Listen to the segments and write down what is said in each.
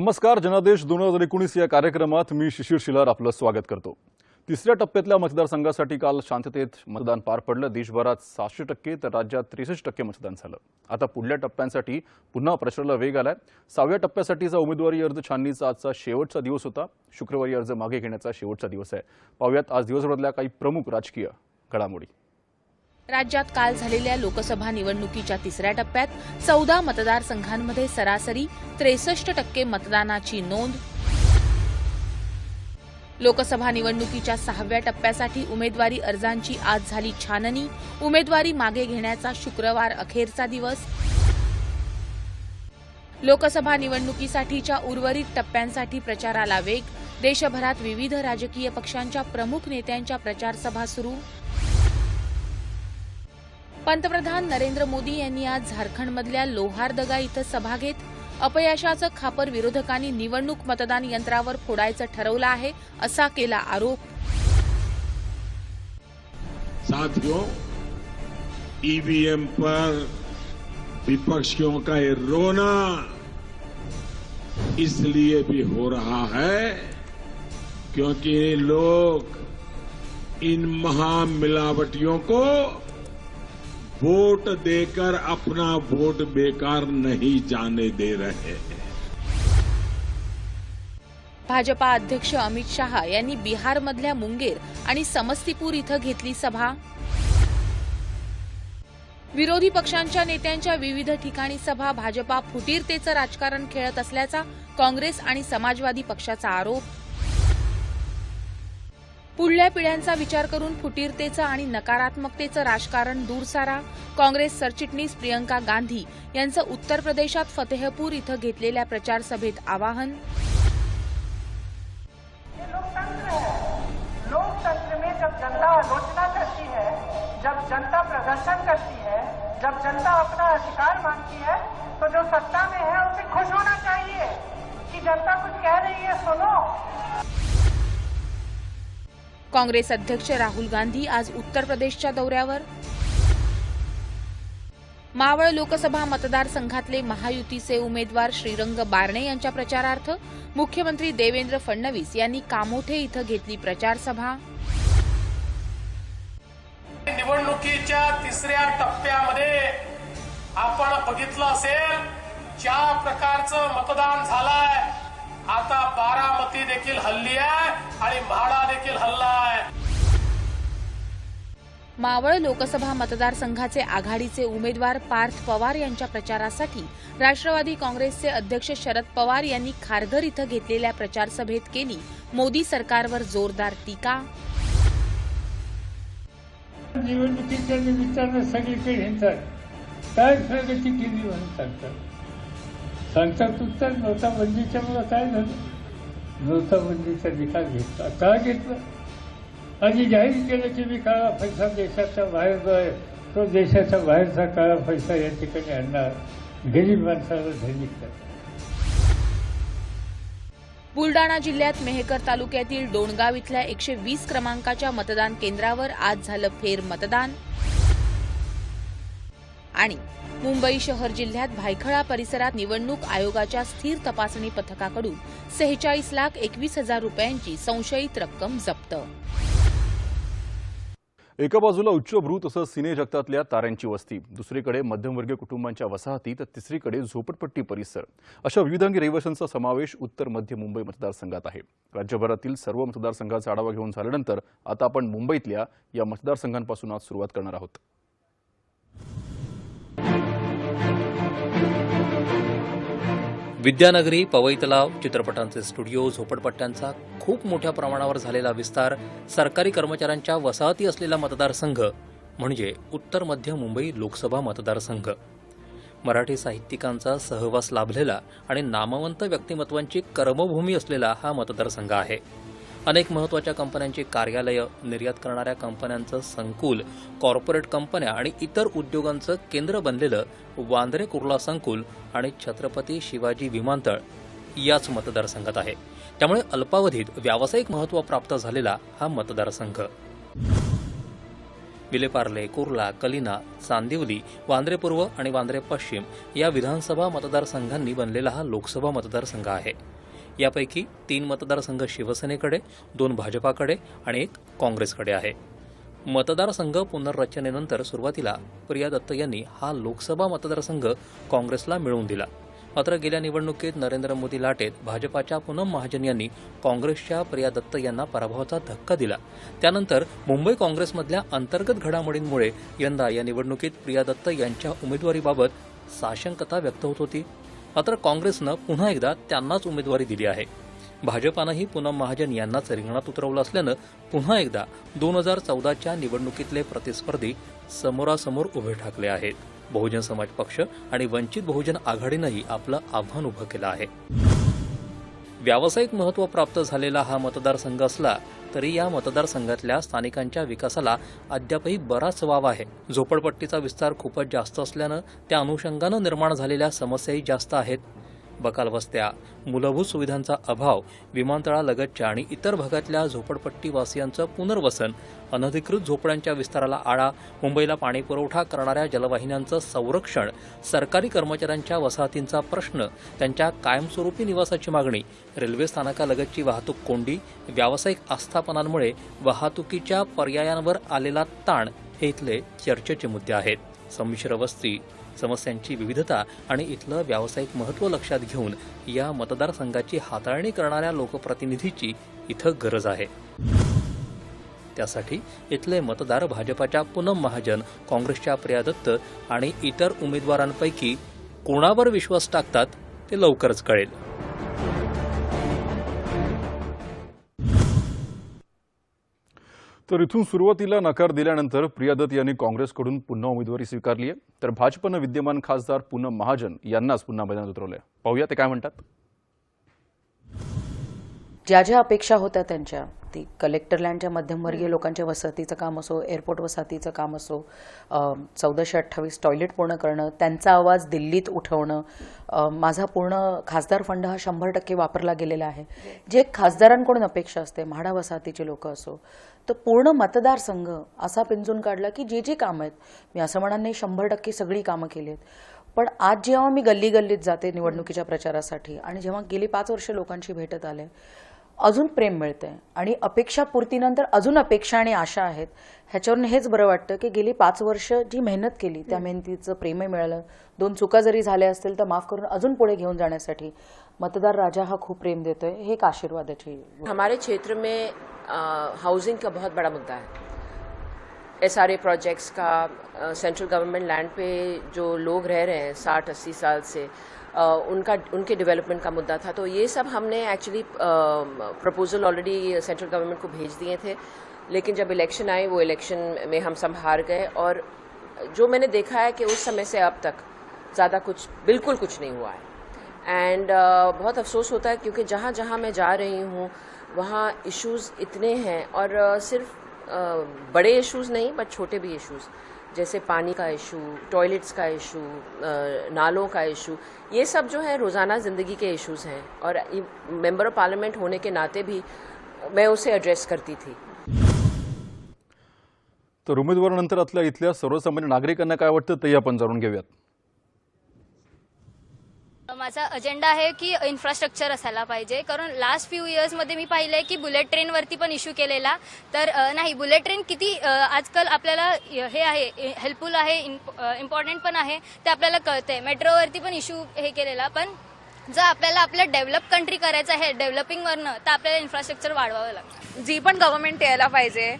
नमस्कार जनादेश दोन हजार एकोणीस या कार्यक्रमात मी शिशिर शिलार आपलं स्वागत करतो. तिसऱ्या टप्प्यातल्या मतदारसंघासाठी काल शांततेत मतदान पार पडलं. देशभरात सहाशे टक्के तर राज्यात त्रेसष्ट टक्के मतदान झालं. आता पुढल्या टप्प्यांसाठी पुन्हा प्रचाराला वेग आलाय. सहाव्या टप्प्यासाठीचा उमेदवारी अर्ज छाननीचा आजचा शेवटचा दिवस होता. शुक्रवारी अर्ज मागे घेण्याचा शेवटचा दिवस आहे. पाहूयात आज दिवसभरातल्या काही प्रमुख राजकीय घडामोडी. राज्यात काल झालेल्या लोकसभा निवडणुकीच्या तिसऱ्या टप्प्यात चौदा मतदारसंघांमध्ये सरासरी त्रेसष्ट टक्के मतदानाची नोंद. लोकसभा निवडणुकीच्या सहाव्या टप्प्यासाठी उमेदवारी अर्जांची आज झाली छाननी. उमेदवारी मागे घेण्याचा शुक्रवार अखेरचा दिवस. लोकसभा निवडणुकीसाठीच्या उर्वरित टप्प्यांसाठी प्रचाराला वेग. देशभरात विविध राजकीय पक्षांच्या प्रमुख नेत्यांच्या प्रचारसभा सुरू. पंतप्रधान नरेंद्र मोदी यांनी आज झारखंडमधल्या लोहारदगा इथं सभा घेत अपयशाचं खापर विरोधकांनी निवडणूक मतदान यंत्रावर फोडायचं ठरवलं आहे असा केला आरोप. साथियों ईवीएम पर विपक्षियों का ये रोना इसलिए भी हो रहा है क्योंकि लोग इन महामिलावटियों को वोट देकर अपना वोट बेकार नहीं जाने दे रहे हैं। भाजपा अध्यक्ष अमित शहा यांनी बिहारमधल्या मुंगेर आणि समस्तीपूर इथं घेतली सभा. विरोधी पक्षांच्या नेत्यांच्या विविध ठिकाणी सभा भाजपा फुटीरतेचं राजकारण खेळत असल्याचा काँग्रेस आणि समाजवादी पक्षाचा आरोप पुढल्या पिढ्यांचा विचार करून फुटीरतेचं आणि नकारात्मकतेचं राजकारण दूर सारा. काँग्रेस सरचिटणीस प्रियंका गांधी यांचं उत्तर प्रदेशात फतेहपूर इथं घेतलेल्या प्रचारसभेत आवाहन. लोकतंत्र में जब जनता आलोचना करती है जब जनता प्रदर्शन करती है जब जनता अपना अधिकार मांगती है तो जो सत्ता में है उसे खुश होना चाहिए कि जनता कुछ कह रही है सुनो। काँग्रेस अध्यक्ष राहुल गांधी आज उत्तर प्रदेशच्या दौऱ्यावर. मावळ लोकसभा मतदारसंघातले महायुतीचे उमेदवार श्रीरंग बारणे यांच्या प्रचारार्थ मुख्यमंत्री देवेंद्र फडणवीस यांनी कामोठे इथं घेतली प्रचारसभा. निवडणुकीच्या तिसऱ्या टप्प्यामध्ये आपण बघितलं असेल ज्या प्रकारचं मतदान झालंय आता बारामती देखील हल्ली आहे आणि म्हाडा देखील हल्ला आहे. मावळ लोकसभा मतदारसंघाचे आघाडीचे उमेदवार पार्थ पवार यांच्या प्रचारासाठी राष्ट्रवादी काँग्रेसचे अध्यक्ष शरद पवार यांनी खारघर इथं घेतलेल्या प्रचारसभेत केली मोदी सरकारवर जोरदार टीका. निवडणुकीच्या निमित्तानं सगळीकडे हिंडतात काय प्रगती केली म्हणून सांगतात सांगता तुटताच नव्हता बंदीच्या मला काय झालं? नोटाबंदीचा निकाल घेतला. का घेतला? आणि जाहीर केलं की मी काळा पैसा देशाच्या बाहेर जो आहे तो देशाच्या बाहेरचा काळा पैसा या ठिकाणी आणणार. गरीब माणसाला धैनिक करणार. बुलडाणा जिल्ह्यात मेहकर तालुक्यातील डोणगाव इथल्या एकशे वीस क्रमांकाच्या मतदान केंद्रावर आज झालं फेर मतदान आणि मुंबई शहर जिल्ह्यात भायखळा परिसरात निवडणूक आयोगाच्या स्थिर तपासणी पथकाकडून सेहेचाळीस लाख एकवीस हजार रुपयांची संशयित रक्कम जप्त. एका बाजूला उच्चभ्रू तसंच सिने जगतातल्या ताऱ्यांची वस्ती दुसरीकडे मध्यमवर्गीय कुटुंबांच्या वसाहती तर तिसरीकडे झोपडपट्टी परिसर. अशा विविधांगी रहिवाशांचा समावेश उत्तर मध्य मुंबई मतदारसंघात आहे. राज्यभरातील सर्व मतदारसंघाचा आढावा घेऊन झाल्यानंतर आता आपण मुंबईतल्या या मतदारसंघांपासून आज सुरुवात करणार आहोत. विद्यानगरी पवई तलाव चित्रपटांचे स्टुडिओ झोपडपट्ट्यांचा खूप मोठ्या प्रमाणावर झालेला विस्तार सरकारी कर्मचाऱ्यांच्या वसाहती असलेला मतदारसंघ म्हणजे उत्तर मध्य मुंबई लोकसभा मतदारसंघ. मराठी साहित्यिकांचा सहवास लाभलेला आणि नामवंत व्यक्तिमत्वांची कर्मभूमी असलेला हा मतदारसंघ आहे. अनेक महत्त्वाच्या कंपन्यांची कार्यालयं निर्यात करणाऱ्या कंपन्यांचं संकुल कॉर्पोरेट कंपन्या आणि इतर उद्योगांचं केंद्र बनलेलं वांद्रे कुर्ला संकुल आणि छत्रपती शिवाजी विमानतळ याच मतदारसंघात आहे. त्यामुळे अल्पावधीत व्यावसायिक महत्त्व प्राप्त झालेला हा मतदारसंघ. विलेपार्ले कुर्ला कलिना चांदिवली वांद्रे पूर्व आणि वांद्रे पश्चिम या विधानसभा मतदारसंघांनी बनलेला हा लोकसभा मतदारसंघ आहे. यापैकी तीन मतदारसंघ शिवसेनेकडे दोन भाजपाकडे आणि एक काँग्रेसकडे आहे. मतदारसंघ पुनर्रचनेनंतर सुरुवातीला प्रिया दत्त यांनी हा लोकसभा मतदारसंघ काँग्रेसला मिळवून दिला. मात्र गेल्या निवडणुकीत नरेंद्र मोदी लाटेत भाजपाच्या पूनम महाजन यांनी काँग्रेसच्या प्रिया दत्त यांना पराभवाचा धक्का दिला. त्यानंतर मुंबई काँग्रेसमधल्या अंतर्गत घडामोडींमुळे यंदा या निवडणुकीत प्रिया दत्त यांच्या उमेदवारीबाबत साशंकता व्यक्त होत होती. मात्र काँग्रेसनं पुन्हा एकदा त्यांनाच उमेदवारी दिली आहे. भाजपानंही पुनम महाजन यांनाच रिंगणात उतरवलं असल्यानं पुन्हा एकदा दोन हजार चौदाच्या निवडणुकीतले प्रतिस्पर्धी समोरासमोर उभे ठाकले आहेत. बहुजन समाज पक्ष आणि वंचित बहुजन आघाडीनंही आपलं आव्हान उभं केलं आहे. व्यावसायिक महत्त्व प्राप्त झालेला हा मतदारसंघ असला तरी या मतदारसंघातल्या स्थानिकांच्या विकासाला अद्यापही बराच वाव आहे. झोपडपट्टीचा विस्तार खूपच जास्त असल्यानं त्या अनुषंगानं निर्माण झालेल्या समस्याही जास्त आहेत. बकाल वस्त्या मूलभूत सुविधांचा अभाव विमानतळालगतच्या आणि इतर भागातल्या झोपडपट्टीवासियांचं पुनर्वसन अनधिकृत झोपड्यांच्या विस्ताराला आळा मुंबईला पाणीपुरवठा करणाऱ्या जलवाहिन्यांचं संरक्षण सरकारी कर्मचाऱ्यांच्या वसाहतींचा प्रश्न त्यांच्या कायमस्वरूपी निवासाची मागणी रेल्वे स्थानकालगतची वाहतूक कोंडी व्यावसायिक आस्थापनांमुळे वाहतुकीच्या पर्यायांवर आलेला ताण हे इथले चर्चेचे मुद्दे आहेत. संमिश्र वस्ती समस्यांची विविधता आणि इथलं व्यावसायिक महत्त्व लक्षात घेऊन या मतदारसंघाची हाताळणी करणाऱ्या लोकप्रतिनिधीची इथं गरज आहे. त्यासाठी इथले मतदार भाजपाच्या पूनम महाजन काँग्रेसच्या प्रिया दत्त आणि इतर उमेदवारांपैकी कोणावर विश्वास टाकतात ते लवकरच कळेल. तर इथून सुरुवातीला नकार दिल्यानंतर प्रिया दत्त यांनी काँग्रेसकडून पुन्हा उमेदवारी स्वीकारली आहे. तर भाजपनं विद्यमान खासदार पूनम महाजन यांनाच पुन्हा मैदानात उतरवलंय. पाहूया ते काय म्हणतात. ज्या ज्या अपेक्षा होत्या त्यांच्या ती कलेक्टर लँडच्या मध्यमवर्गीय लोकांच्या वसाहतीचं काम असो एअरपोर्ट वसाहतीचं काम असो चौदाशे अठ्ठावीस टॉयलेट पूर्ण करणं त्यांचा आवाज दिल्लीत उठवणं माझा पूर्ण खासदार फंड हा शंभर टक्के वापरला गेलेला आहे. जे खासदारांकडून अपेक्षा असते म्हाडा वसाहतीचे लोक असो तर पूर्ण मतदारसंघ असा पिंजून काढला की जी जी कामं आहेत मी असं म्हणणार नाही शंभर टक्के सगळी कामं केली आहेत. पण आज जेव्हा मी गल्ली गल्लीत जाते निवडणुकीच्या प्रचारासाठी आणि जेव्हा गेली पाच वर्ष लोकांशी भेटत आले अजून प्रेम मिळतंय. आणि अपेक्षापूर्तीनंतर अजून अपेक्षा आणि आशा आहेत. ह्याच्यावरून हेच बरं वाटतं की गेली पाच वर्ष जी मेहनत केली त्या मेहनतीचं प्रेमही मिळालं. दोन चुका जरी झाल्या असतील तर माफ करून अजून पुढे घेऊन जाण्यासाठी मतदार राजा हा खूप प्रेम देतोय. हे एक आशीर्वादाची हमारे क्षेत्र में हाउसिंग का बहुत बड़ा मुद्दा है. एस प्रोजेक्ट्स का सेंट्रल गवर्नमेंट लैंड पे जो लोग रह रहे हैं साठ अस्सी साल से उनका उनके डेवलपमेंट का मुद्दा था। तो ये सब हमने actually proposal already central government को भेज दिए थे। लेकिन जब इलेक्शन आए वो इलेक्शन में हम सब हार गए और जो मैंने देखा है कि उस समय से अब तक ज़्यादा कुछ बिल्कुल कुछ नहीं हुआ है। एंड uh, बहुत अफसोस होता है क्योंकि जहाँ जहाँ मैं जा रही हूँ वहाँ इश्यूज़ इतने हैं और uh, सिर्फ़ uh, बड़े इश्यूज़ नहीं बट छोटे भी इश्यूज़ जैसे पानी का इशू टॉयलेट्स का इशू नालों का इशू ये सब जो है रोज़ाना ज़िंदगी के इश्यूज हैं। और मेंबर ऑफ पार्लियामेंट होने के नाते भी मैं उसे एड्रेस करती थी। तर उमेदवारानंतर आतल्या इथल्या सर्वसामान्य नागरिकांना काय वाटतं ते आपण जाणून घेऊयात. माझा अजेंडा आहे की इन्फ्रास्ट्रक्चर असायला पाहिजे. कारण लास्ट फ्यू इयर्समध्ये मी पाहिलंय की बुलेट ट्रेनवरती पण इश्यू केलेला. तर नाही बुलेट ट्रेन किती आजकाल आपल्याला हे आहे हेल्पफुल आहे इम्पॉर्टंट पण आहे ते आपल्याला कळतंय. मेट्रोवरती पण इश्यू हे केलेला. पण जर आपल्याला आपलं डेव्हलप कंट्री करायचं आहे डेव्हलपिंगवरनं तर आपल्याला इन्फ्रास्ट्रक्चर वाढवावं लागतं. जी पण गव्हर्नमेंट यायला पाहिजे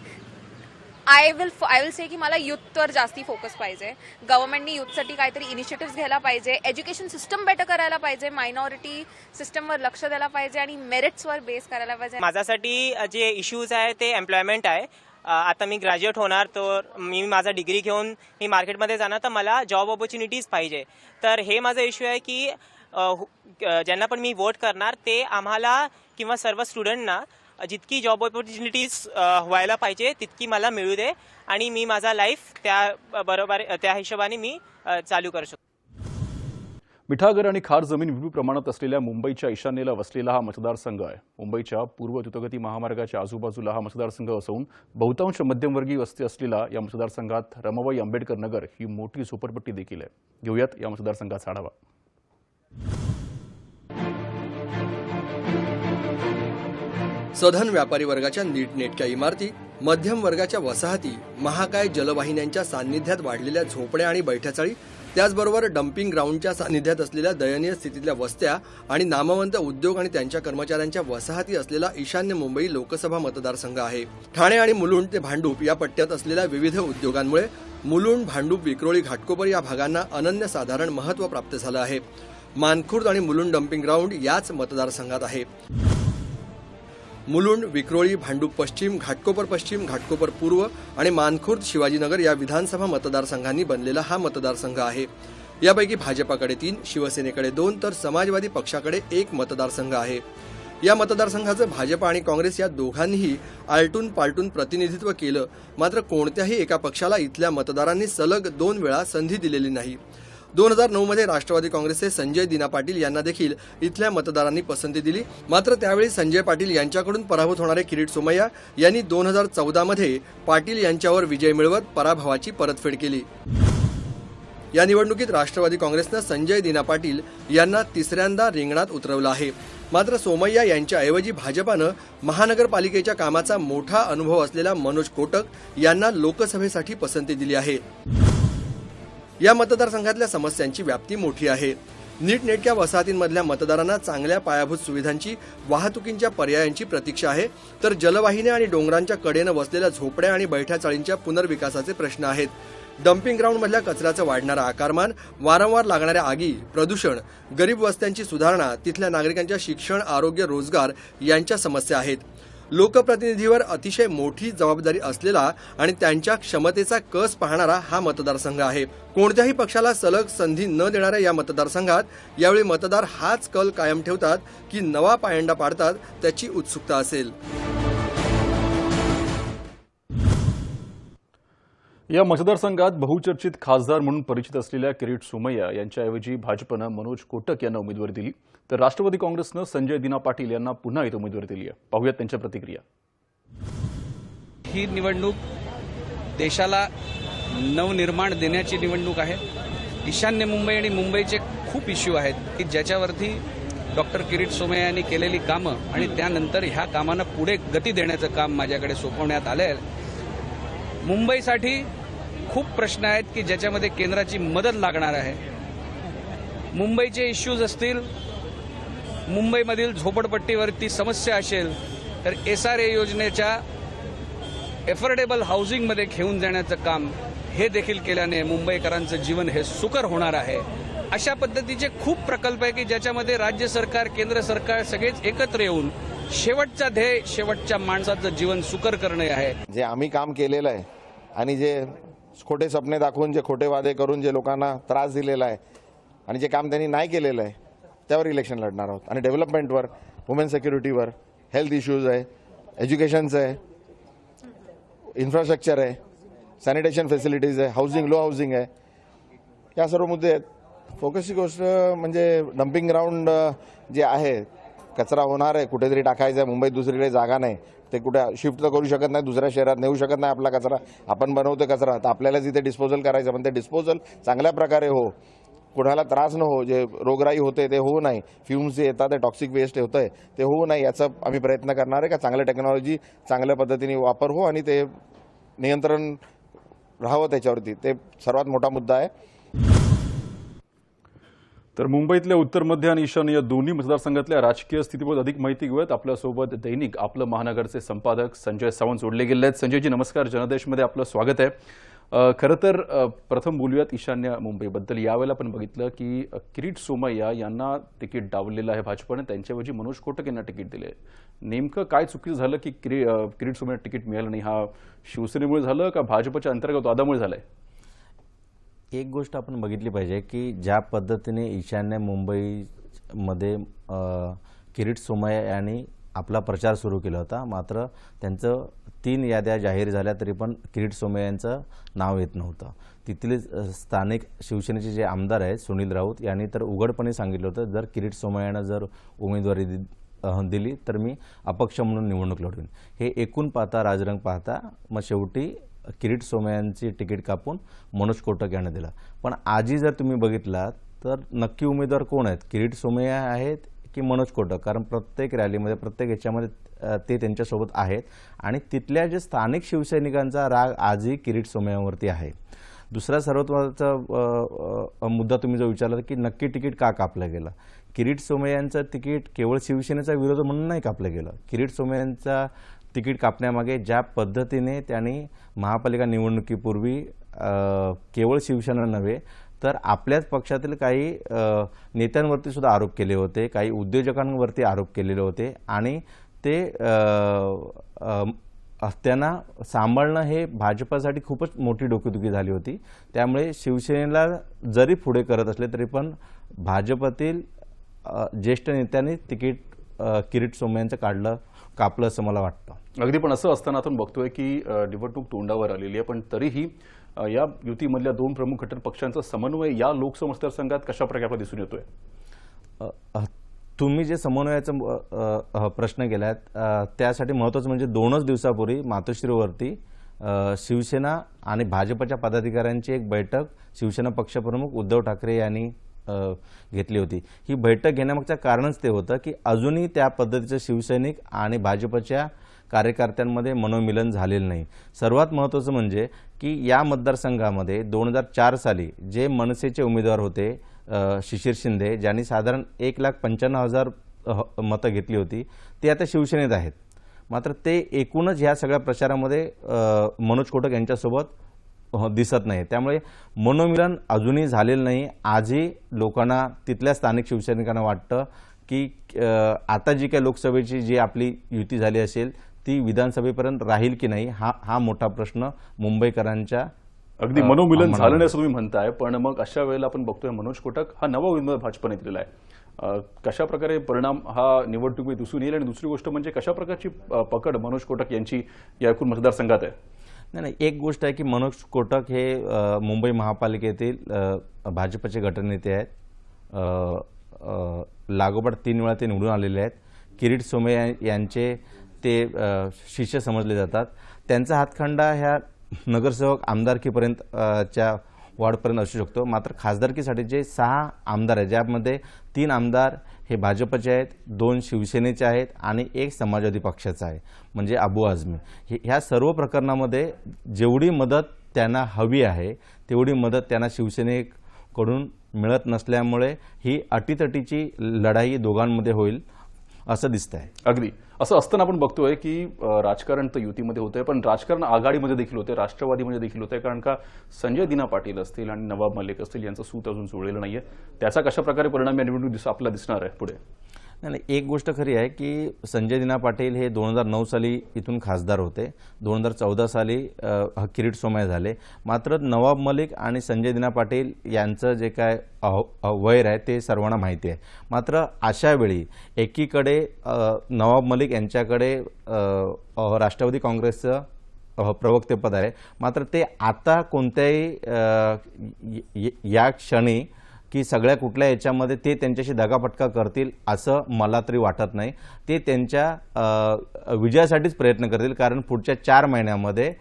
I will I will say की मला युथवर जास्ती फोकस पाहिजे. गव्हर्नमेंटनी युथसाठी काहीतरी इनिशिएटिव्ह घ्यायला पाहिजे. एज्युकेशन सिस्टम बेटर करायला पाहिजे. मायनॉरिटी सिस्टमवर लक्ष द्यायला पाहिजे आणि मेरिट्सवर बेस करायला पाहिजे. माझ्यासाठी जे इश्यूज आहे ते एम्प्लॉयमेंट आहे. आता मी ग्रॅज्युएट होणार तर मी माझा डिग्री घेऊन मी मार्केटमध्ये जाणार तर मला जॉब ऑपॉर्च्युनिटीज पाहिजे. तर हे माझा इश्यू आहे की ज्यांना पण मी वोट करणार ते आम्हाला किंवा सर्व स्टुडंटना जितकी जॉब ऑपॉर्च्युनिटीज व्हायला पाहिजे तितकी मला मिळू दे आणि मी माझा लाईफ त्या बरोबर त्या हिशोबाने मी चालू करू शकतो. मिठागर आणि खार जमीन विपुल प्रमाणात असलेल्या मुंबईच्या ईशान्येला वसलेला हा मतदारसंघ आहे. मुंबईच्या पूर्व द्रुतगती महामार्गाच्या आजूबाजूला हा मतदारसंघ असून बहुतांश मध्यमवर्गीय वस्ती असलेला या मतदारसंघात रमाबाई आंबेडकर नगर ही मोठी झोपडपट्टी देखील आहे. घेऊयात या मतदारसंघाचा आढावा. सधन व्यापारी वर्गाच्या नीटनेटक्या इमारती मध्यम वर्गाच्या वसाहती महाकाय जलवाहिन्यांच्या सान्निध्यात वाढलेल्या झोपड्या आणि बैठ्याचाळी त्याचबरोबर डम्पिंग ग्राउंडच्या सान्निध्यात असलेल्या दयनीय स्थितीतल्या वस्त्या आणि नामवंत उद्योग आणि त्यांच्या कर्मचाऱ्यांच्या वसाहती असलेला ईशान्य मुंबई लोकसभा मतदारसंघ आहे. ठाणे आणि मुलुंड ते भांडूप या पट्ट्यात असलेल्या विविध उद्योगांमुळे मुलुंड भांडूप विक्रोळी घाटकोपर या भागांना अनन्यसाधारण महत्त्व प्राप्त झालं आहे. मानखुर्द आणि मुलुंड डम्पिंग ग्राउंड याच मतदारसंघात आहे. मुलुंड विक्रोळी भांडूप पश्चिम घाटकोपर पश्चिम घाटकोपर पूर्व आणि मानखुर्द शिवाजीनगर या विधानसभा मतदारसंघांनी बनलेला हा मतदारसंघ आहे. यापैकी भाजपाकडे तीन शिवसेनेकडे दोन तर समाजवादी पक्षाकडे एक मतदारसंघ आहे. या मतदारसंघाचं भाजप आणि काँग्रेस या दोघांनीही आलटून पालटून प्रतिनिधित्व केलं. मात्र कोणत्याही एका पक्षाला इथल्या मतदारांनी सलग दोन वेळा संधी दिलेली नाही. दोन हजार नऊ मध्ये राष्ट्रवादी काँग्रेसचे संजय दिना पाटील यांना देखील इथल्या मतदारांनी पसंती दिली. मात्र त्यावेळी संजय पाटील यांच्याकडून पराभूत होणारे किरीट सोमय्या यांनी दोन हजार चौदा मध्ये पाटील यांच्यावर विजय मिळवत पराभवाची परतफेड केली. या निवडणुकीत राष्ट्रवादी काँग्रेसनं संजय दिना पाटील यांना तिसऱ्यांदा रिंगणात उतरवलं आहे. मात्र सोमय्या यांच्याऐवजी भाजपानं महानगरपालिकेच्या कामाचा मोठा अनुभव असलेल्या मनोज कोटक यांना लोकसभेसाठी पसंती दिली आहे. या मतदारसंघातल्या समस्यांची व्याप्ती मोठी आहे. नीटनेटक्या वसाहतींमधल्या मतदारांना चांगल्या पायाभूत सुविधांची वाहतुकींच्या पर्यायांची प्रतीक्षा आहे. तर जलवाहिन्या आणि डोंगरांच्या कडेनं वसलेल्या झोपड्या आणि बैठ्या चाळींच्या पुनर्विकासाचे प्रश्न आहेत. डम्पिंग ग्राउंडमधल्या कचऱ्याचं वाढणारं आकारमान वारंवार लागणाऱ्या आगी प्रदूषण गरीब वस्त्यांची सुधारणा तिथल्या नागरिकांच्या शिक्षण आरोग्य रोजगार यांच्या समस्या आहेत. लोकप्रतिनिधीवर अतिशय मोठी जबाबदारी असलेला आणि त्यांच्या क्षमतेचा कस पाहणारा हा मतदारसंघ आहे. कोणत्याही पक्षाला सलग संधी न देणाऱ्या या मतदारसंघात यावेळी मतदार हाच कल कायम ठेवतात की नवा पायंडा पाडतात त्याची उत्सुकता असेल. या मतदारसंघात बहुचर्चित खासदार म्हणून परिचित असलेल्या किरीट सुमय्या यांच्याऐवजी भाजपनं मनोज कोटक यांना उमेदवारी दिली. तर राष्ट्रवादी काँग्रेसनं संजय दिना पाटील यांना पुन्हा इथं उमेदवारी दिली आहे. पाहूयात त्यांच्या प्रतिक्रिया. ही निवडणूक देशाला नवनिर्माण देण्याची निवडणूक आहे. ईशान्य मुंबई आणि मुंबईचे खूप इश्यू आहेत की ज्याच्यावरती डॉक्टर किरीट सोमय्या यांनी केलेली कामं आणि त्यानंतर ह्या कामांना पुढे गती देण्याचं काम माझ्याकडे सोपवण्यात आलं आहे मुंबईसाठी खूप प्रश्न आहेत की ज्याच्यामध्ये केंद्राची मदत लागणार आहे. मुंबईचे इश्यूज असतील मुंबईमधील झोपडपट्टीवरती समस्या असेल तर एस आर ए योजनेच्या एफोर्डेबल हाऊसिंगमध्ये घेऊन जाण्याचं काम हे देखील केल्याने मुंबईकरांचं जीवन हे सुकर होणार आहे. अशा पद्धतीचे खूप प्रकल्प आहे की ज्याच्यामध्ये राज्य सरकार केंद्र सरकार सगळेच एकत्र येऊन शेवटचा ध्येय शेवटच्या माणसाचं जीवन सुकर करणे आहे. जे आम्ही काम केलेलं आहे आणि जे खोटे सपने दाखवून जे खोटे वादे करून जे लोकांना त्रास दिलेला आहे आणि जे काम त्यांनी नाही केलेलं आहे त्यावर इलेक्शन लढणार आहोत. आणि डेव्हलपमेंटवर वुमेन सिक्युरिटीवर हेल्थ इश्यूज आहे एज्युकेशनचं आहे इन्फ्रास्ट्रक्चर आहे सॅनिटेशन फॅसिलिटीज आहे हाऊसिंग लो हाऊसिंग आहे. या सर्व मुद्दे आहेत. फोकसची गोष्ट म्हणजे डम्पिंग ग्राउंड जे आहे कचरा होणार आहे कुठेतरी टाकायचा आहे मुंबईत दुसरीकडे जागा नाही. ते कुठे शिफ्ट तर करू शकत नाही दुसऱ्या शहरात नेऊ शकत नाही आपला कचरा. आपण बनवतो कचरा तर आपल्यालाच इथे डिस्पोजल करायचं पण ते डिस्पोजल चांगल्या प्रकारे हो. कुणाला त्रास न हो जे रोगराई होते ते होऊ नाही फ्युम्स जे येतात ते टॉक्सिक वेस्ट होतं आहे ते होऊ नाही याचा आम्ही प्रयत्न करणार आहे का? चांगल्या टेक्नॉलॉजी चांगल्या पद्धतीने वापर हो आणि ते नियंत्रण राहावं त्याच्यावरती. ते सर्वात मोठा मुद्दा आहे. तर मुंबईतल्या उत्तर मध्य आणि ईशान्य या दोन्ही मतदारसंघातल्या राजकीय स्थितीबद्दल अधिक माहिती घेऊयात. आपल्यासोबत दैनिक आपलं महानगरचे संपादक संजय सावंत जोडले गेले आहेत संजयजी नमस्कार. जनदेशमध्ये आपलं स्वागत आहे. खरं तर प्रथम बोलूयात ईशान्य मुंबईबद्दल. यावेळेला आपण बघितलं की किरीट सोमय्या यांना तिकीट डावलेलं आहे भाजपाने. त्यांच्याऐवजी मनोज कोटक यांना तिकीट दिले नेमकं काय चुकीचं झालं की किरी किरीट सोमय्या तिकीट मिळालं नाही? हा शिवसेनेमुळे झालं का भाजपच्या अंतर्गत वादामुळे झालंय? एक गोष्ट आपण बघितली पाहिजे की ज्या पद्धतीने ईशान्य मुंबईमध्ये किरीट सोमय्या यांनी आपला प्रचार सुरू केला होता. मात्र त्यांचं तीन याद्या जाहीर झाल्या तरी पण किरीट सोमे यांचं नाव येत नव्हतं. तिथले स्थानिक शिवसेनेचे जे आमदार आहेत सुनील राऊत यांनी तर उघडपणे सांगितलं होतं जर किरीट सोमय्यानं जर उमेदवारी दिली तर मी अपक्ष म्हणून निवडणूक लढवीन. हे एकूण पाहता राजरंग पाहता मग शेवटी किरीट सोमय्यांची तिकीट कापून मनोज कोटक यांना दिलं. पण आजी जर तुम्ही बघितला तर नक्की उमेदवार कोण आहेत? किरीट सोमय्या आहेत की मनोज कोटक कारण प्रत्येक रॅलीमध्ये प्रत्येक याच्यामध्ये ते त्यांच्यासोबत आहेत. आणि तिथल्या जे स्थानिक शिवसैनिकांचा राग आजही किरीट सोमय्यावरती आहे. दुसरा सर्वात महत्त्वाचा मुद्दा तुम्ही जो विचारला की नक्की तिकीट का कापलं गेलं? किरीट सोमय्यांचं तिकीट केवळ शिवसेनेचा विरोध म्हणून नाही कापलं गेलं. किरीट सोमय्यांचा तिकीट कापण्यामागे ज्या पद्धतीने त्यांनी महापालिका निवडणुकीपूर्वी केवळ शिवसेना नव्हे तर आपल्याच पक्षातील काही नेत्यांवरती सुद्धा आरोप केले होते काही उद्योजकांवरती आरोप केलेले होते आणि ते त्यांना सांभाळणं हे भाजपासाठी खूपच मोठी डोकेदुखी झाली होती. त्यामुळे शिवसेनेला जरी पुढे करत असले तरी पण भाजपातील ज्येष्ठ नेत्यांनी तिकीट किरीट सोमय्यांचं काढलं कापलं असं मला वाटतं. अगदी पण असं असताना आपण बघतोय की निवडणूक तोंडावर आलेली आहे पण तरीही या युतीमधल्या दोन प्रमुख घटक पक्षांचा समन्वय या लोकसभा मतदारसंघात कशा प्रकारे दिसून येतोय? तुम्ही जे समन्वयाचा प्रश्न केलात त्यासाठी महत्त्वाचं म्हणजे दोनच दिवसापूर्वी मातोश्रीवरती शिवसेना आणि भाजपच्या पदाधिकाऱ्यांची एक बैठक शिवसेना पक्षप्रमुख उद्धव ठाकरे यांनी घेतली होती. ही बैठक घेण्यामागचं कारणच ते होतं की अजूनही त्या पद्धतीचे शिवसैनिक आणि भाजपच्या कार्यकर्त्यांमध्ये मनोमिलन झालेलं नाही. सर्वात महत्त्वाचं म्हणजे की या मतदारसंघामध्ये दोन हजार चार साली जे मनसेचे उमेदवार होते शिशिर शिंदे ज्यांनी साधारण एक लाख पंच्याण्णव हजार मतं घेतली होती ते आता शिवसेनेत आहेत. मात्र ते एकूणच ह्या सगळ्या प्रचारामध्ये मनोज कोटक यांच्यासोबत दिसत नाही. त्यामुळे मनोमिलन अजूनही झालेलं नाही. आजही लोकांना तिथल्या स्थानिक शिवसैनिकांना वाटतं की आता जी काही लोकसभेची जी आपली युती झाली असेल ती विधानसभेपर्यंत राहील की नाही हा हा मोठा प्रश्न मुंबईकरांच्या अगदी मनोमिलन झालं नाही असं तुम्ही म्हणताय पण मग अशा वेळेला आपण बघतोय मनोज कोटक हा नवा उमेदवार भाजपने दिलेला आहे. कशा प्रकारे परिणाम हा निवडणुकीत दिसून येईल? आणि दुसरी गोष्ट म्हणजे कशा प्रकारची पकड मनोज कोटक यांची या एकूण मतदारसंघात आहे? नाही नाही एक गोष्ट आहे की मनोज कोटक हे मुंबई महापालिकेतील भाजपचे गटनेते आहेत. लागोपाठ तीन वेळा ते निवडून आलेले आहेत. किरीट सोमे यांचे ते शिष्य समजले जातात. त्यांचा हातखंडा ह्या नगरसेवक आमदारकीपर्यंत च्या वाढपर्यंत असू शकतो. मात्र खासदारकीसाठी जे सहा आमदार आहेत ज्यामध्ये तीन आमदार हे भाजपचे आहेत दोन शिवसेनेचे आहेत आणि एक समाजवादी पक्षाचा आहे म्हणजे अबू आझमी. हे ह्या सर्व प्रकरणामध्ये जेवढी मदत त्यांना हवी आहे तेवढी मदत त्यांना शिवसेनेकडून मिळत नसल्यामुळे ही अटीतटीची लढाई दोघांमध्ये होईल. असं दिसत आहे अगदी. असं असताना आपण बघतोय की राजकारण तर युतीमध्ये होतंय पण राजकारण आघाडीमध्ये देखील होते राष्ट्रवादीमध्ये देखील होतंय कारण का संजय दिना पाटील असतील आणि नवाब मलिक असतील यांचं सूत अजून जुळलेलं नाहीये. त्याचा कशा प्रकारे परिणाम या निवडणूक आपल्याला दिसणार आहे पुढे? नाही एक गोष्ट खरी आहे की संजय दिना पाटील हे दोन हजार नऊ साली इथून खासदार होते. दोन हजार चौदा साली ह- किरीट सोमय झाले. मात्र नवाब मलिक आणि संजय दिना पाटील यांचं जे काय वैर आहे ते सर्वांना माहिती आहे. मात्र अशा वेळी एकीकडे नवाब मलिक यांच्याकडे राष्ट्रवादी काँग्रेसचं प्रवक्तेपद आहे. मात्र ते आता कोणत्याही या क्षणी की सगळ्या कुठल्या याच्यामध्ये ते त्यांच्याशी दगाफटका करतील असं मला तरी वाटत नाही. ते त्यांच्या विजयासाठीच प्रयत्न करतील कारण पुढच्या चार महिन्यामध्ये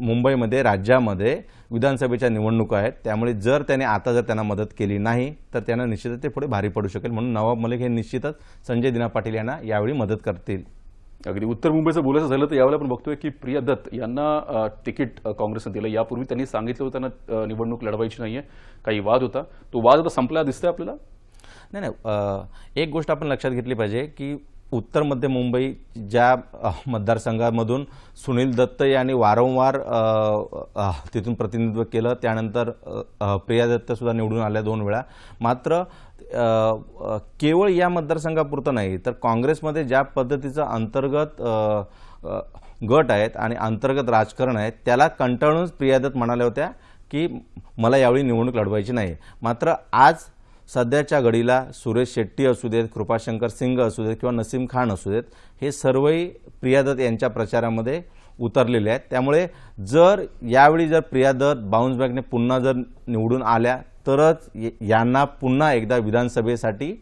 मुंबईमध्ये राज्यामध्ये विधानसभेच्या निवडणुका आहेत. त्यामुळे जर त्याने आता जर त्यांना मदत केली नाही तर त्यांना निश्चितच ते पुढे भारी पडू शकेल. म्हणून नवाब मलिक हे निश्चितच संजय दिना पाटील यांना यावेळी मदत करतील. अगदी उत्तर मुंबईचं बोलायचं झालं तर यावेळेला आपण बघतोय की प्रिया दत्त यांना तिकीट काँग्रेसनं दिलं. यापूर्वी त्यांनी सांगितलं होतं त्यांना निवडणूक लढवायची नाहीये काही वाद होता. तो वाद आता संपला दिसतोय आपल्याला? नाही नाही एक गोष्ट आपण लक्षात घेतली पाहिजे की उत्तर मध्य मुंबई ज्या मतदारसंघामधून सुनील दत्त यांनी वारंवार तिथून प्रतिनिधित्व केलं त्यानंतर प्रिया दत्त सुद्धा निवडून आल्या दोन वेळा. मात्र केवळ या मतदारसंघापुरतं नाही तर काँग्रेसमध्ये ज्या पद्धतीचं अंतर्गत गट आहेत आणि अंतर्गत राजकारण आहे त्याला कंटाळूनच प्रियादत्त म्हणाल्या होत्या की मला यावेळी निवडणूक लढवायची नाही. मात्र आज सध्याच्या घडीला सुरेश शेट्टी असू देत कृपाशंकर सिंग असू देत किंवा नसीम खान असू देत हे सर्वही प्रियादत्त यांच्या प्रचारामध्ये उतरलेले आहेत. त्यामुळे जर यावेळी जर प्रियादत्त बाउन्स बॅकने पुन्हा जर निवडून आल्या तरच यांना पुन्हा एकदा विधानसभेसाठी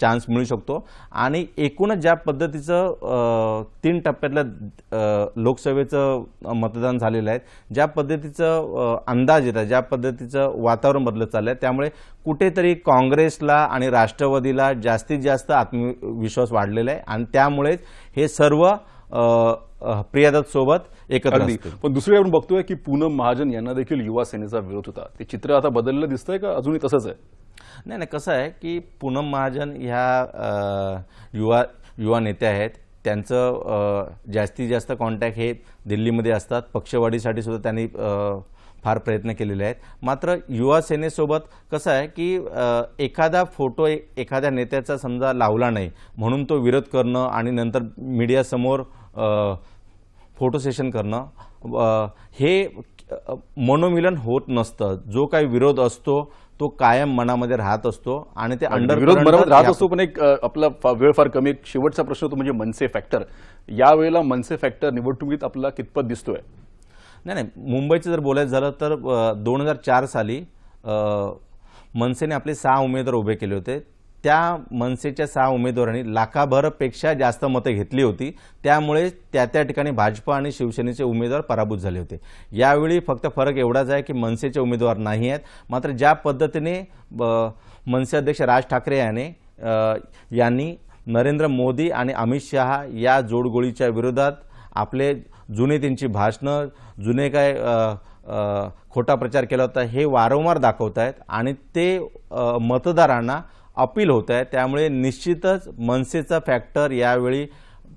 चान्स मिळू शकतो. आणि एकूणच ज्या पद्धतीचं तीन टप्प्यातल्या लोकसभेचं मतदान झालेलं आहे ज्या पद्धतीचं अंदाज येत आहे ज्या पद्धतीचं वातावरण बदलत चाललं आहे त्यामुळे कुठेतरी काँग्रेसला आणि राष्ट्रवादीला जास्तीत जास्त आत्मविश्वास वाढलेला आहे. आणि त्यामुळेच हे सर्व अ, सोबत एकत्र. पण दुसरीकडे आपण बघतोय की पूनम महाजन यांना देखील युवा सेनेचा विरोध होता. ते चित्र आता बदललं दिसतंय का? अजूनही तसंच आहे? नाही नाही कसं आहे की पूनम महाजन ह्या युवा युवा नेत्या आहेत. त्यांचं जास्तीत जास्त कॉन्टॅक्ट हे दिल्लीमध्ये असतात. पक्षवाढीसाठी सुद्धा त्यांनी फार प्रयत्न केलेले आहेत. मात्र युवा सेनेसोबत कसं आहे की एखादा फोटो एखाद्या नेत्याचा समजा लावला नाही म्हणून तो विरोध करणं आणि नंतर मीडियासमोर फोटो सेशन करणं हे मनोमिलन होत नसतं. जो काही विरोध असतो तो कायम मनामध्ये राहत असतो आणि ते अंडर विरोध बरोबर राहत असतो पण एक आपला वेळ फार कमी एक शेवटचा प्रश्न तो म्हणजे मनसे फॅक्टर यावेळेला मनसे फॅक्टर निवडणुकीत आपला कितपत दिसतोय? नाही नाही. मुंबईचं जर बोलायचं झालं तर दोन हजार चार साली मनसेने आपले सहा उमेदवार उभे केले होते. त्या मनसेच्या सहा उमेदवारांनी लाखाभरपेक्षा जास्त मतं घेतली होती. त्यामुळे त्या त्या ठिकाणी भाजप आणि शिवसेनेचे उमेदवार पराभूत झाले होते. यावेळी फक्त फरक एवढाच आहे की मनसेचे उमेदवार नाही आहेत. मात्र ज्या पद्धतीने ब- मनसे अध्यक्ष राज ठाकरे याने यांनी नरेंद्र मोदी आणि अमित शहा या जोडगोळीच्या विरोधात आपले जुने त्यांची भाषणं जुने काय खोटा प्रचार केला होता हे वारंवार दाखवत आहेत आणि ते मतदारांना अपील होत आहे. त्यामुळे निश्चितच मनसेचा फॅक्टर यावेळी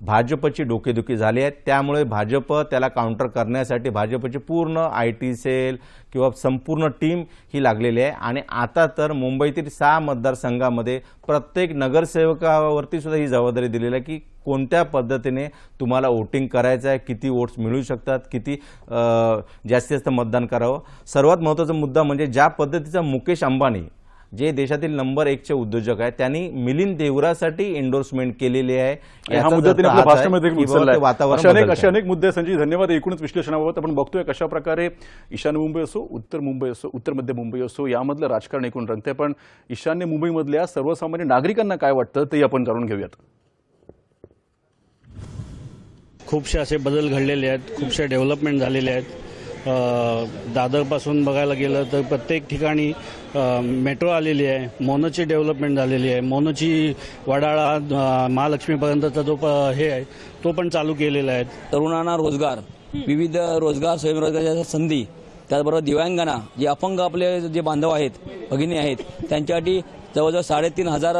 भाजपची डोकेदुखी झाली आहे. त्यामुळे भाजप त्याला काउंटर करण्यासाठी भाजपची पूर्ण आय टी सेल किंवा संपूर्ण टीम ही लागलेली आहे. आणि आता तर मुंबईतील सहा मतदारसंघामध्ये प्रत्येक नगरसेवकावरती सुद्धा ही जबाबदारी दिलेली आहे की कोणत्या पद्धतीने तुम्हाला वोटिंग करायचं आहे किती वोट्स मिळू शकतात किती जास्तीत जास्त मतदान करावं. सर्वात महत्त्वाचा मुद्दा म्हणजे ज्या पद्धतीचा मुकेश अंबानी जे देशातील नंबर एकचे उद्योजक आहेत त्यांनी मिलिंद देवरासाठी एंडोर्समेंट केलेली आहे. हा मुद्दा त्यांनी भाषणामध्ये. वातावरण असे अनेक. असे अनेक मुद्दे संजय धन्यवाद एकूणच विश्लेषणाबाबत. आपण बघतोय कशा प्रकारे ईशान्य मुंबई असो उत्तर मुंबई असो उत्तर मध्य मुंबई असो यामधलं राजकारण एकूण रंगते पण ईशान्य मुंबईमधल्या सर्वसामान्य नागरिकांना काय वाटतं ते आपण जाणून घेऊयात. खूपसे असे बदल घडलेले आहेत खूपसे डेव्हलपमेंट झालेले आहेत. दादरपासून बघायला गेलं तर प्रत्येक ठिकाणी मेट्रो आलेली आहे मोनोची डेव्हलपमेंट झालेली आहे मोनोची वडाळा महालक्ष्मीपर्यंतचा जो प- हे आहे तो पण चालू केलेला आहे. तरुणांना रोजगार विविध रोजगार स्वयंरोजगाराच्या संधी त्याचबरोबर दिव्यांगांना जे अपंग आपले जे बांधव आहेत भगिनी आहेत त्यांच्यासाठी जवळजवळ साडेतीन हजार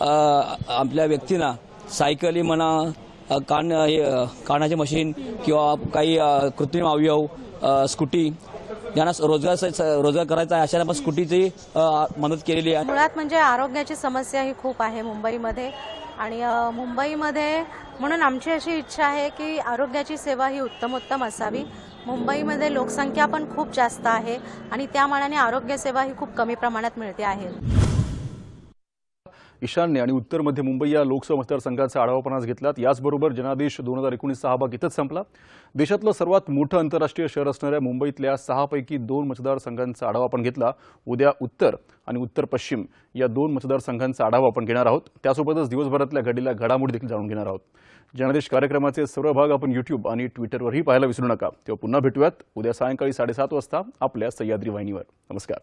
आपल्या व्यक्तींना सायकली म्हणा कान कानाचे मशीन किंवा काही कृत्रिम अवयव स्कूटी ज्यांना रोजगार रोजगार करायचा आहे अशांना पण स्कूटीची मदत केलेली आहे. मुळात म्हणजे आरोग्याची समस्या ही खूप आहे मुंबईमध्ये. आणि मुंबईमध्ये म्हणून आमची अशी इच्छा आहे की आरोग्याची सेवा ही उत्तमोत्तम असावी. मुंबईमध्ये लोकसंख्या पण खूप जास्त आहे आणि त्या मानाने आरोग्य सेवा ही खूप कमी प्रमाणात मिळते आहे. ईशान्य आणि उत्तर मध्य मुंबई या लोकसभा मतदारसंघाचा आढावा आपण आज घेतलात. याचबरोबर जनादेश दोन हजार एकोणीसचा हा भाग इथंच संपला. देशातलं सर्वात मोठं आंतरराष्ट्रीय शहर असणाऱ्या मुंबईतल्या सहापैकी दोन मतदारसंघांचा आढावा आपण घेतला. उद्या उत्तर आणि उत्तर पश्चिम या दोन मतदारसंघांचा आढावा आपण घेणार आहोत. त्यासोबतच दिवसभरातल्या घडीला घडामोडी देखील जाणून घेणार आहोत. जनादेश कार्यक्रमाचे सर्व भाग आपण युट्यूब आणि ट्विटरवरही पाहायला विसरू नका. तेव्हा पुन्हा भेटूयात उद्या सायंकाळी साडेसात वाजता आपल्या सह्याद्री वाहिनीवर. नमस्कार.